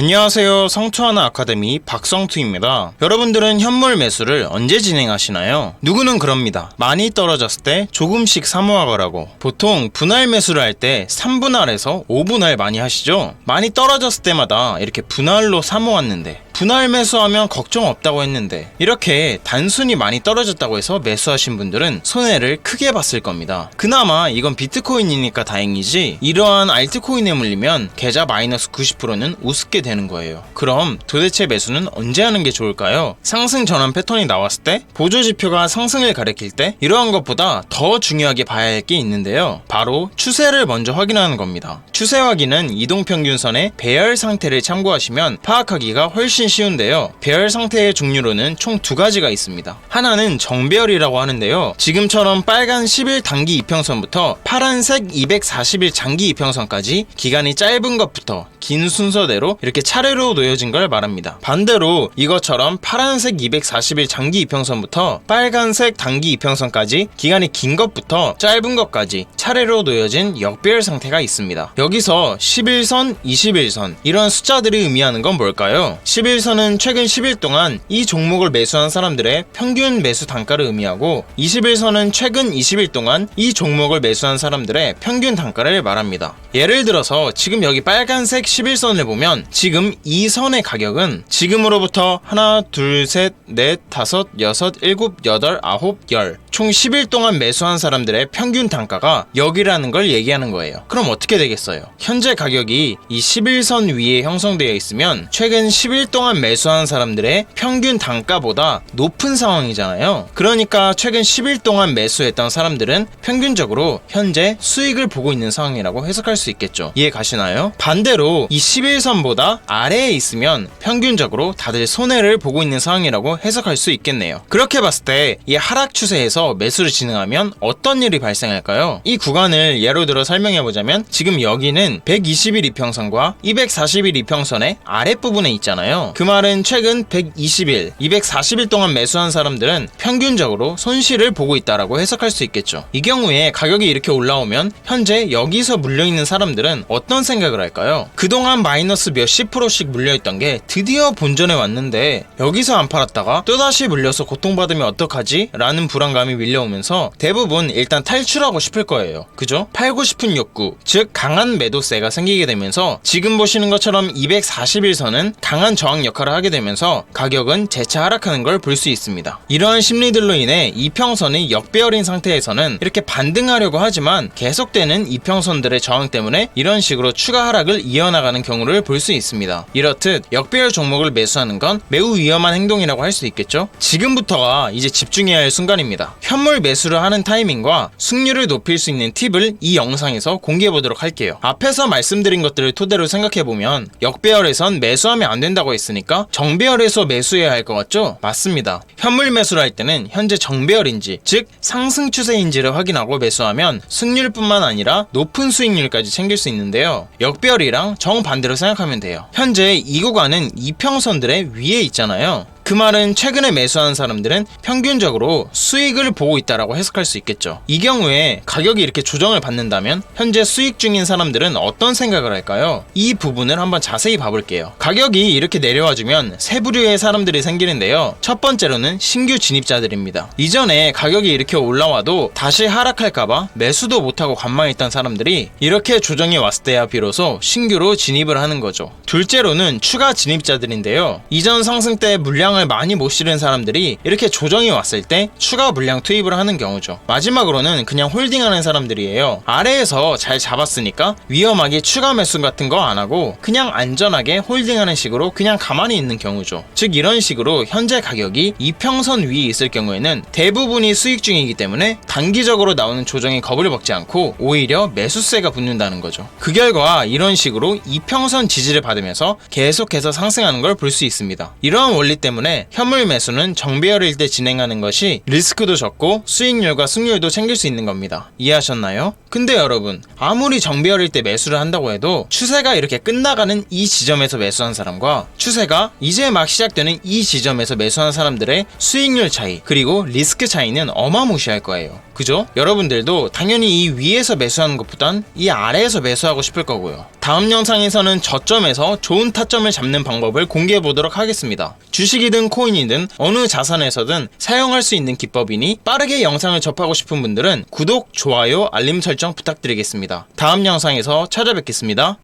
안녕하세요. 성투하나 아카데미 박성투입니다. 여러분들은 현물 매수를 언제 진행하시나요? 누구는 그럽니다. 많이 떨어졌을 때 조금씩 사모하거라고. 보통 분할 매수를 할 때 3분할에서 5분할 많이 하시죠? 많이 떨어졌을 때마다 이렇게 분할로 사모았는데 분할 매수하면 걱정 없다고 했는데 이렇게 단순히 많이 떨어졌다고 해서 매수하신 분들은 손해를 크게 봤을 겁니다. 그나마 이건 비트코인이니까 다행이지 이러한 알트코인에 물리면 계좌 마이너스 90%는 우습게 되는 거예요. 그럼 도대체 매수는 언제 하는 게 좋을까요? 상승 전환 패턴이 나왔을 때 보조 지표가 상승을 가리킬 때 이러한 것보다 더 중요하게 봐야 할 게 있는데요. 바로 추세를 먼저 확인하는 겁니다. 추세 확인은 이동평균선의 배열 상태를 참고하시면 파악하기가 훨씬 쉬운데요. 배열 상태의 종류로는 총 두 가지가 있습니다. 하나는 정배열이라고 하는데요. 지금처럼 빨간 10일 단기 이평선부터 파란색 240일 장기 이평선까지 기간이 짧은 것부터 긴 순서대로 이렇게 차례로 놓여진 걸 말합니다. 반대로 이것처럼 파란색 240일 장기 이평선부터 빨간색 단기 이평선까지 기간이 긴 것부터 짧은 것까지 차례로 놓여진 역배열 상태가 있습니다. 여기서 11선, 21선 이런 숫자들이 의미하는 건 뭘까요? 11 선은 최근 10일 동안 이 종목을 매수한 사람들의 평균 매수 단가를 의미하고 21선은 최근 20일 동안 이 종목을 매수한 사람들의 평균 단가를 말합니다. 예를 들어서 지금 여기 빨간색 11선을 보면 지금 이 선의 가격은 지금으로부터 하나, 둘, 셋, 넷, 다섯, 여섯, 일곱, 여덟, 아홉, 열. 총 10일 동안 매수한 사람들의 평균 단가가 여기라는 걸 얘기하는 거예요. 그럼 어떻게 되겠어요? 현재 가격이 이 11선 위에 형성되어 있으면 최근 10일 동안 매수한 사람들의 평균 단가보다 높은 상황이잖아요. 그러니까 최근 10일 동안 매수했던 사람들은 평균적으로 현재 수익을 보고 있는 상황이라고 해석할 수 있겠죠. 이해 가시나요? 반대로 이 11선보다 아래에 있으면 평균적으로 다들 손해를 보고 있는 상황이라고 해석할 수 있겠네요. 그렇게 봤을 때 이 하락 추세에서 매수를 진행하면 어떤 일이 발생할까요? 이 구간을 예로 들어 설명해 보자면 지금 여기는 120일 이평선과 240일 이평선의 아랫부분에 있잖아요. 그 말은 최근 120일, 240일 동안 매수한 사람들은 평균적으로 손실을 보고 있다라고 해석할 수 있겠죠. 이 경우에 가격이 이렇게 올라오면 현재 여기서 물려 있는 사람들은 어떤 생각을 할까요? 그동안 마이너스 몇십 프로씩 물려 있던 게 드디어 본전에 왔는데 여기서 안 팔았다가 또다시 물려서 고통받으면 어떡하지? 라는 불안감이 밀려오면서 대부분 일단 탈출하고 싶을 거예요. 그죠? 팔고 싶은 욕구, 즉 강한 매도세가 생기게 되면서 지금 보시는 것처럼 241선은 강한 저항 역할을 하게 되면서 가격은 재차 하락하는 걸 볼 수 있습니다. 이러한 심리들로 인해 이평선이 역배열인 상태에서는 이렇게 반등하려고 하지만 계속되는 이평선들의 저항 때문에 이런 식으로 추가 하락을 이어나가는 경우를 볼 수 있습니다. 이렇듯 역배열 종목을 매수하는 건 매우 위험한 행동이라고 할 수 있겠죠? 지금부터가 이제 집중해야 할 순간입니다. 현물 매수를 하는 타이밍과 승률을 높일 수 있는 팁을 이 영상에서 공개해 보도록 할게요. 앞에서 말씀드린 것들을 토대로 생각해 보면 역배열에선 매수하면 안 된다고 했 으니까 정배열에서 매수해야 할 것 같죠? 맞습니다. 현물 매수를 할 때는 현재 정배열인지 즉 상승 추세인지를 확인하고 매수하면 승률뿐만 아니라 높은 수익률까지 챙길 수 있는데요. 역배열이랑 정반대로 생각하면 돼요. 현재 이 구간은 이평선들의 위에 있잖아요. 그 말은 최근에 매수한 사람들은 평균적으로 수익을 보고 있다라고 해석할 수 있겠죠. 이 경우에 가격이 이렇게 조정을 받는다면 현재 수익 중인 사람들은 어떤 생각을 할까요? 이 부분을 한번 자세히 봐볼게요. 가격이 이렇게 내려와주면 세 부류의 사람들이 생기는데요. 첫 번째로는 신규 진입자들입니다. 이전에 가격이 이렇게 올라와도 다시 하락할까봐 매수도 못하고 관망했던 사람들이 이렇게 조정이 왔을 때야 비로소 신규로 진입을 하는 거죠. 둘째로는 추가 진입자들인데요. 이전 상승 때 물량을 많이 못 실은 사람들이 이렇게 조정이 왔을 때 추가 물량 투입을 하는 경우죠. 마지막으로는 그냥 홀딩하는 사람들이에요. 아래에서 잘 잡았으니까 위험하게 추가 매수 같은 거 안 하고 그냥 안전하게 홀딩하는 식으로 그냥 가만히 있는 경우죠. 즉 이런 식으로 현재 가격이 이평선 위에 있을 경우에는 대부분이 수익 중이기 때문에 단기적으로 나오는 조정에 겁을 먹지 않고 오히려 매수세가 붙는다는 거죠. 그 결과 이런 식으로 이평선 지지를 받으면서 계속해서 상승하는 걸 볼 수 있습니다. 이러한 원리 때문 에 현물 매수는 정배열일 때 진행하는 것이 리스크도 적고 수익률과 승률도 챙길 수 있는 겁니다. 이해하셨나요? 근데 여러분 아무리 정배열일 때 매수를 한다고 해도 추세가 이렇게 끝나가는 이 지점에서 매수한 사람과 추세가 이제 막 시작되는 이 지점에서 매수한 사람들의 수익률 차이 그리고 리스크 차이는 어마무시할 거예요. 그죠? 여러분들도 당연히 이 위에서 매수하는 것보단 이 아래에서 매수하고 싶을 거고요. 다음 영상에서는 저점에서 좋은 타점을 잡는 방법을 공개해 보도록 하겠습니다. 주식이든 코인이든 어느 자산에서든 사용할 수 있는 기법이니 빠르게 영상을 접하고 싶은 분들은 구독, 좋아요, 알림 설정 부탁드리겠습니다. 다음 영상에서 찾아뵙겠습니다.